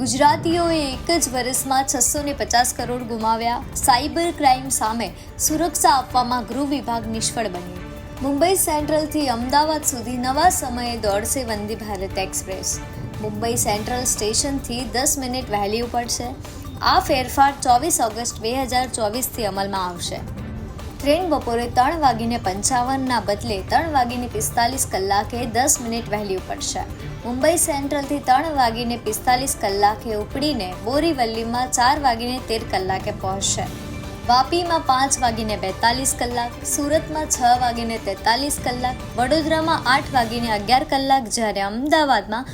ગુજરાતીઓએ એક જ વર્ષમાં છસો ને પચાસ કરોડ ગુમાવ્યા. સાયબર ક્રાઇમ સામે સુરક્ષા આપવામાં ગૃહ વિભાગ નિષ્ફળ બન્યું. મુંબઈ સેન્ટ્રલથી અમદાવાદ સુધી નવા સમયે દોડશે વંદે ભારત એક્સપ્રેસ. મુંબઈ સેન્ટ્રલ સ્ટેશનથી દસ મિનિટ વહેલી ઉપડશે. આ ફેરફાર ચોવીસ ઓગસ્ટ બે હજાર ચોવીસથી અમલમાં આવશે. ટ્રેન બપોરે ત્રણ વાગીને પંચાવનના બદલે ત્રણ વાગીને પિસ્તાલીસ કલાકે દસ મિનિટ વહેલી ઉપડશે. મુંબઈ સેન્ટ્રલથી ત્રણ વાગીને પિસ્તાલીસ કલાકે ઉપડીને બોરીવલ્લીમાં ચાર વાગીને તેર કલાકે પહોંચશે. વાપીમાં પાંચ વાગીને બેતાલીસ કલાક, સુરતમાં છ વાગીને તેતાલીસ કલાક, વડોદરામાં આઠ વાગીને અગિયાર કલાક જ્યારે અમદાવાદમાં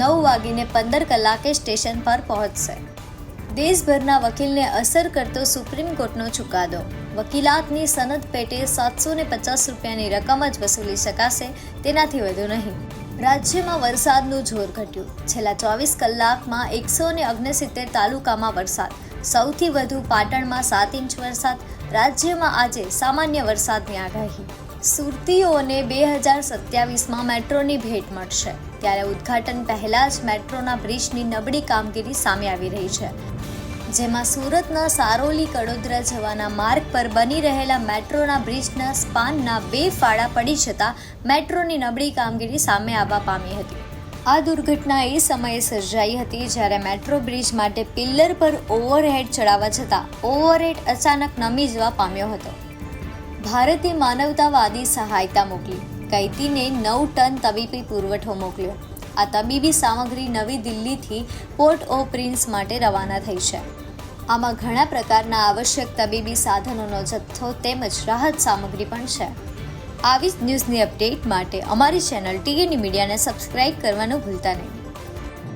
નવ વાગીને પંદર કલાકે સ્ટેશન પર પહોંચશે. દેશભરના વકીલને અસર કરતો સુપ્રીમ કોર્ટનો ચુકાદો. વકીલાતની સનદ પેટે સાતસો ને પચાસ રૂપિયાની રકમ જ વસૂલી શકાશે, તેનાથી વધુ નહીં. રાજ્યમાં વરસાદનું જોર ઘટ્યું. છેલ્લા ચોવીસ કલાકમાં એકસો ને ઓગણસિત્તેર તાલુકામાં વરસાદ. સૌથી વધુ પાટણમાં સાત ઇંચ વરસાદ. રાજ્યમાં આજે સામાન્ય વરસાદની આગાહી. સુરતીઓને બે હજાર સત્યાવીસમાં મેટ્રોની ભેટ મળશે. ત્યારે ઉદ્ઘાટન પહેલા જ મેટ્રોના બ્રિજની નબળી કામગીરી સામે આવી રહી છે. જેમાં સુરતના સારોલી કડોદરા જવાના માર્ગ પર બની રહેલા મેટ્રોના બ્રિજના સ્પાનના બે ફાળા પડી જતાં મેટ્રોની નબળી કામગીરી સામે આવવા પામી હતી. આ દુર્ઘટના એ સમયે સર્જાઈ હતી જ્યારે મેટ્રો બ્રિજ માટે પિલ્લર પર ઓવરહેડ ચડાવવા જતાં ઓવરહેડ અચાનક નમી જવા પામ્યો હતો. ભારતે માનવતાવાદી સહાયતા મોકલી. કૈતીને નવ ટન તબીબી પુરવઠો મોકલ્યો. આ તબીબી સામગ્રી નવી દિલ્હીથી પોર્ટ ઓ પ્રિન્સ માટે રવાના થઈ છે. આમાં ઘણા પ્રકારના આવશ્યક તબીબી સાધનોનો જથ્થો તેમજ રાહત સામગ્રી પણ છે. આવી જ ન્યૂઝની અપડેટ માટે અમારી ચેનલ ટીએની મીડિયાને સબસ્ક્રાઇબ કરવાનું ભૂલતા નહીં.